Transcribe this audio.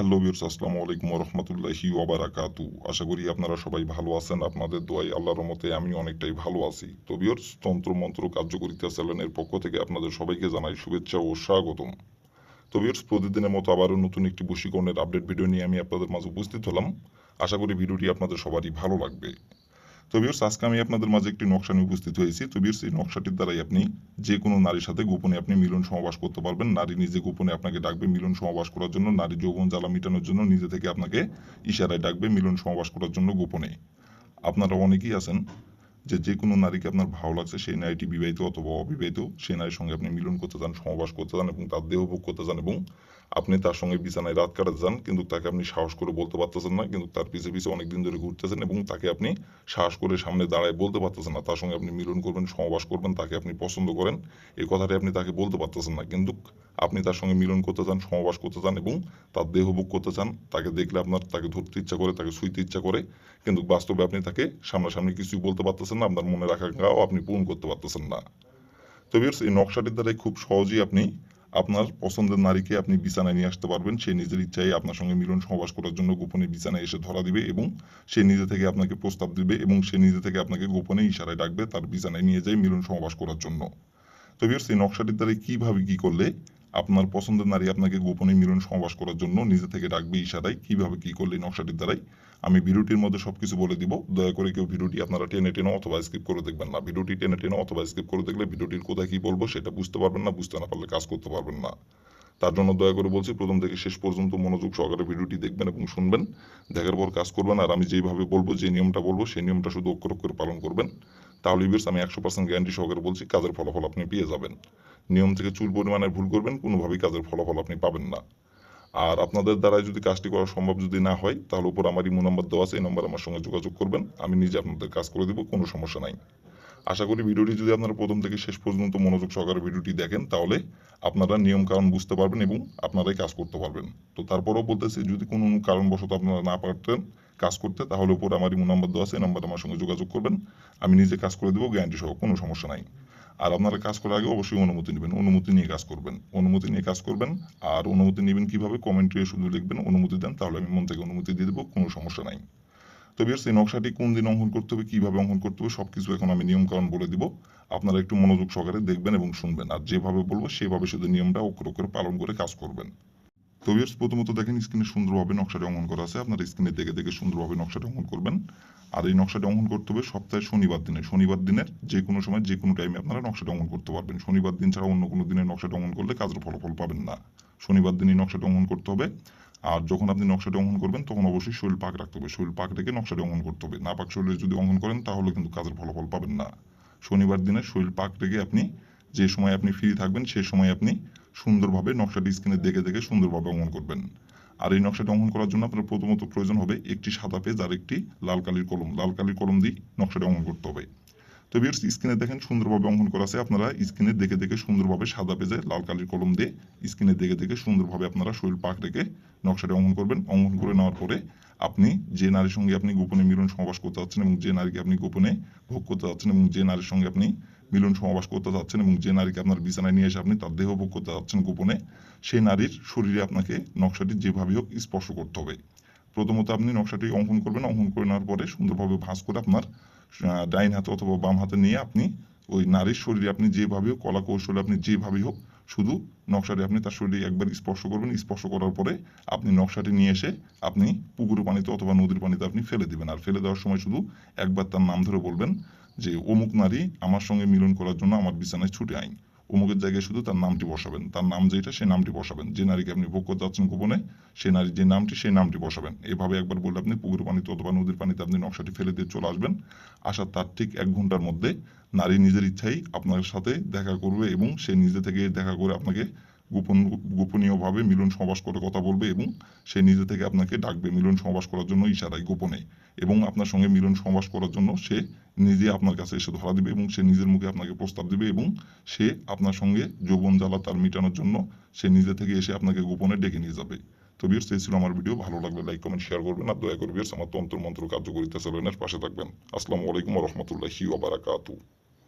Hello বিয়ার্স আসসালামু আলাইকুম রহমতুল্লাহি ওবারাকাতু আশা করি আপনারা সবাই ভালো আছেন, আপনাদের দোয়াই আল্লাহর মতে আমি অনেকটাই ভালো আছি। তো বিয়ার্স তন্ত্র মন্ত্র কার্যকরিতা চ্যানেলের পক্ষ থেকে আপনাদের সবাইকে জানাই শুভেচ্ছা ও স্বাগতম। তো বিয়ার্স প্রতিদিনের মতো আবারও নতুন একটি বশীকরণের আপডেট ভিডিও নিয়ে আমি আপনাদের মাঝে উপস্থিত হলাম। আশা করি ভিডিওটি আপনাদের সবারই ভালো লাগবে। তো বিয়ার্স আজকে আমি আপনাদের মাঝে একটি নকশা নিয়ে উপস্থিত হয়েছি। তো এই নকশাটির দ্বারাই আপনি যে কোনো নারীর সাথে গোপনে আপনি মিলন সমাবাস করতে পারবেন। নারী নিজে গোপনে আপনাকে ডাকবে মিলন সমাবাস করার জন্য, নারী যৌবন জ্বালা মেটানোর জন্য, নিজে থেকে আপনাকে ইশারায় ডাকবে মিলন সমাবাস করার জন্য গোপনে। আপনারা অনেকেই আছেন যে যে কোনো নারীকে আপনার ভালো লাগছে, সেই নারীটি বিবাহিত অথবা অবিবাহিত, সেই নারীর সঙ্গে আপনি মিলন করতে চান, সমাবাস করতে চান এবং তার দেহ ভোগ করতে চান এবং আপনি তার সঙ্গে বিছানায় রাত কাটাতে চান, কিন্তু তাকে আপনি সাহস করে বলতে পারতেছেন না, কিন্তু তার পিছে পিছে অনেকদিন ধরে ঘুরতেছেন এবং তাকে আপনি সাহস করে সামনে দাঁড়ায় বলতে পারতেছেন না। তার সঙ্গে আপনি মিলন করবেন, সমাবাস করবেন, তাকে আপনি পছন্দ করেন, এই কথাটি আপনি তাকে বলতে পারতেছেন না। কিন্তু আপনি তার সঙ্গে মিলন করতে চান সমবাস করতে চান এবং তার দেহ ভোগ করতে চান, তাকে দেখলে আপনার, তাকে ধরতে ইচ্ছা করে, তাকে শুইতে ইচ্ছা করে, কিন্তু বাস্তবে আপনি তাকে সামনাসামনি কিছুই বলতে পারতেছেন না, আপনার মনের আকাঙ্ক্ষাও আপনি পূরণ করতে পারতেছেন না। তো বিয়ার্স এই নকশাটির দ্বারাই খুব সহজেই আপনি আপনার পছন্দের নারীকে আপনি বিছানায় নিয়ে আসতে পারবেন। সে নিজের ইচ্ছায় আপনার সঙ্গে মিলন সহবাস করার জন্য গোপনে বিছানায় এসে ধরা দিবে এবং সে নিজে থেকে আপনাকে প্রস্তাব দিবে এবং সে নিজে থেকে আপনাকে গোপনে ইশারায় ডাকবে, তার বিছানায় নিয়ে যায় মিলন সহবাস করার জন্য। তো বিয়ার্স এই নকশাটির দ্বারাই কীভাবে কি করলে আপনার পছন্দের নারী আপনাকে গোপনে মিলন সমাবাস করার জন্য নিজে থেকে ডাকবে ইশারায় কীভাবে কি করলে নকশাটির দ্বারাই আমি ভিডিওটির মধ্যে সবকিছু বলে দিব। দয়া করে কেউ ভিডিওটি আপনারা টেনে টেনে অথবা স্কিপ করে দেখবেন না। ভিডিওটি টেনে টেনে অথবা স্কিপ করে দেখলে ভিডিওটির কোথায় কি বলব সেটা বুঝতে পারবেন না, বুঝতে না পারলে কাজ করতে পারবেন না। তার জন্য দয়া করে বলছি, প্রথম থেকে শেষ পর্যন্ত মনোযোগ সহকারে ভিডিওটি দেখবেন এবং শুনবেন। দেখার পর কাজ করবেন আর আমি যেইভাবে বলব, যে নিয়মটা বলব, সেই নিয়মটা শুধু অক্ষর অক্ষরে পালন করবেন। তাহলে বিয়ার্স আমি একশো পার্সেন্ট গ্যারান্টি সহকারে বলছি, কাজের ফলাফল আপনি পেয়ে যাবেন। নিয়ম থেকে চুল পরিমাণের ভুল করবেন, কোনোভাবেই কাজের ফলাফল আপনি পাবেন না। আর আপনাদের দ্বারা যদি কাজটি করা সম্ভব যদি না হয়, তাহলে উপর আমার ইমো নাম্বার দেওয়া আছে, এই নাম্বার আমার সঙ্গে যোগাযোগ করবেন, আমি নিজে আপনাদের কাজ করে দেবো, কোনো সমস্যা নাই। আশা করি ভিডিওটি যদি আপনারা প্রথম থেকে শেষ পর্যন্ত মনোযোগ সহকারে ভিডিওটি দেখেন, তাহলে আপনারা নিয়ম কারণ বুঝতে পারবেন এবং আপনারাই কাজ করতে পারবেন। তো তারপরেও বলতেছি, যদি কোনো কারণবশত আপনারা না পারতেন কাজ করতে, তাহলে উপর আমার ইমো নাম্বার দেওয়া আছে, এই নাম্বার আমার সঙ্গে যোগাযোগ করবেন, আমি নিজে কাজ করে দেবো, গ্যারান্টি সহ, কোনো সমস্যা নাই। আর আপনারা কাজ করার আগে অবশ্যই অনুমতি নেবেন, অনুমতি নিয়ে কাজ করবেন। অনুমতি নিয়ে কাজ করবেন আর অনুমতি নেবেন কীভাবে? কমেন্টে শুধু লিখবেন, অনুমতি দেন, তাহলে আমি মন থেকে অনুমতি দিয়ে দেবো, কোনো সমস্যা নাই। তো বিয়ার্স এই নকশাটি কোন দিন অঙ্কন করতে হবে, কীভাবে অঙ্কন করতে হবে সব কিছু এখন আমি নিয়মকানুন বলে দিব। আপনারা একটু মনোযোগ সহকারে দেখবেন এবং শুনবেন, আর যেভাবে বলব সেভাবে শুধু নিয়মটা অক্ষর অক্ষরে পালন করে কাজ করবেন। তো বিয়ার্স প্রথমত দেখেন স্ক্রিনে সুন্দরভাবে নকশাটি অঙ্কন করা আছে, আপনার স্ক্রিনে দেখে দেখে সুন্দরভাবে নকশাটি অঙ্কন করবেন। আর এই নকশাটি অঙ্কন করতে হবে? সপ্তাহে শনিবার দিনে। শনিবার দিনের যে কোনো সময়, যে কোনো টাইমে আপনারা নকশাটি অঙ্কন করতে পারবেন। শনিবার দিন ছাড়া অন্য কোনো দিনে নকশাটি অঙ্কন করলে কাজের ফলাফল পাবেন না। শনিবার দিনই নকশাটি অঙ্কন করতে হবে। আর যখন আপনি নকশাটি অঙ্কন করবেন, তখন অবশ্যই শরীর পাক রাখতে হবে। শরীর পাক রেখে নকশাটি অঙ্কন করতে হবে। না পাক শরীরে যদি অঙ্কন করেন, তাহলে কিন্তু কাজের ফলাফল পাবেন না। শনিবার দিনে শরীর পাক রেখে আপনি যে সময় আপনি ফ্রি থাকবেন সেই সময় আপনি সুন্দরভাবে নকশাটি স্ক্রিনে দেখে দেখে সুন্দরভাবে অঙ্কন করবেন। আর এই নকশাটি অঙ্কন করার জন্য আপনার প্রথমত প্রয়োজন হবে একটি সাদা পেজ আর একটি লাল কালির কলম। লাল কালির কলম দিয়ে নকশাটি অঙ্কন করতে হবে। তো বিয়ার্স স্ক্রিনে দেখেন সুন্দরভাবে অঙ্কন করা আছে আপনারা। স্ক্রিনে দেখে দেখে সুন্দরভাবে সাদা পেজে লাল কালির কলম দিয়ে স্ক্রিনে দেখে দেখে সুন্দরভাবে আপনারা শরীর পাক রেখে নকশাটি অঙ্কন করবেন। অঙ্কন করে নেওয়ার পরে আপনি যে নারীর সঙ্গে আপনি গোপনে মিলন সমাবাস করতে যাচ্ছেন এবং যে নারীকে আপনি গোপনে ভোগ করতে যাচ্ছেন এবং যে নারীর সঙ্গে আপনি মিলন সমাবাস করতে যাচ্ছেন এবং যে নারীকে আপনার বিছানায় নিয়ে এসে আপনি তার দেহ ভোগ করতে যাচ্ছেন গোপনে, সেই নারীর শরীরে আপনাকে নকশাটি যেভাবে হোক স্পর্শ করতে হবে। প্রথমত আপনি নকশাটি অঙ্কন করবেন। অঙ্কন করে নেওয়ার পরে সুন্দরভাবে ভাঁজ করে আপনার ডাইন হাতে অথবা বাম হাতে নিয়ে আপনি ওই নারীর শরীরে আপনি যেভাবে হোক কলা কৌশলে আপনি যেভাবেই হোক, শুধু নকশাটি আপনি তার শরীরে একবার স্পর্শ করবেন। স্পর্শ করার পরে আপনি নকশাটি নিয়ে এসে আপনি পুকুরের পানিতে অথবা নদীর পানিতে আপনি ফেলে দিবেন। আর ফেলে দেওয়ার সময় শুধু একবার তার নাম ধরে বলবেন যে অমুক নারী আমার সঙ্গে মিলন করার জন্য আমার বিছানায় ছুটে আইন। অমুকের জায়গায় শুধু তার নামটি বসাবেন। তার নাম যেটা, সেই নামটি বসাবেন। যে নারীকে আপনি ভোগ করতে যাচ্ছেন গোপনে, সেই নারীর যে নামটি, সেই নামটি বসাবেন। এভাবে একবার বললে আপনি পুকুর পানিতে অথবা নদীর পানিতে আপনি নকশাটি ফেলে দিয়ে চলে আসবেন। আসার তার ঠিক এক ঘণ্টার মধ্যে নারী নিজের ইচ্ছাই আপনার সাথে দেখা করবে এবং সে নিজে থেকে দেখা করে আপনাকে গোপন, গোপনীয়ভাবে মিলন সমাবাস করে কথা বলবে এবং সে নিজে থেকে আপনাকে ডাকবে মিলন সমাবাস করার জন্য ইশারায় গোপনে। এবং আপনার সঙ্গে মিলন সমাবাস করার জন্য সে নিজে আপনার কাছে এসে ধরা দিবে এবং সে নিজের মুখে আপনাকে প্রস্তাব দিবে এবং সে আপনার সঙ্গে যৌবন জ্বালা তার মেটানোর জন্য সে নিজে থেকে এসে আপনাকে গোপনে ডেকে নিয়ে যাবে। তো বিয়ার্স এই ছিল আমার ভিডিও ভালো লাগলে লাইক কমেন্ট শেয়ার করবেন আর দয়া করে বিয়ার্স আমার তন্ত্র মন্ত্র কার্যকরিতা চ্যানেলের পাশে থাকবেন। আসসালামু আলাইকুম রহমতুল্লাহি ওবারাকাতু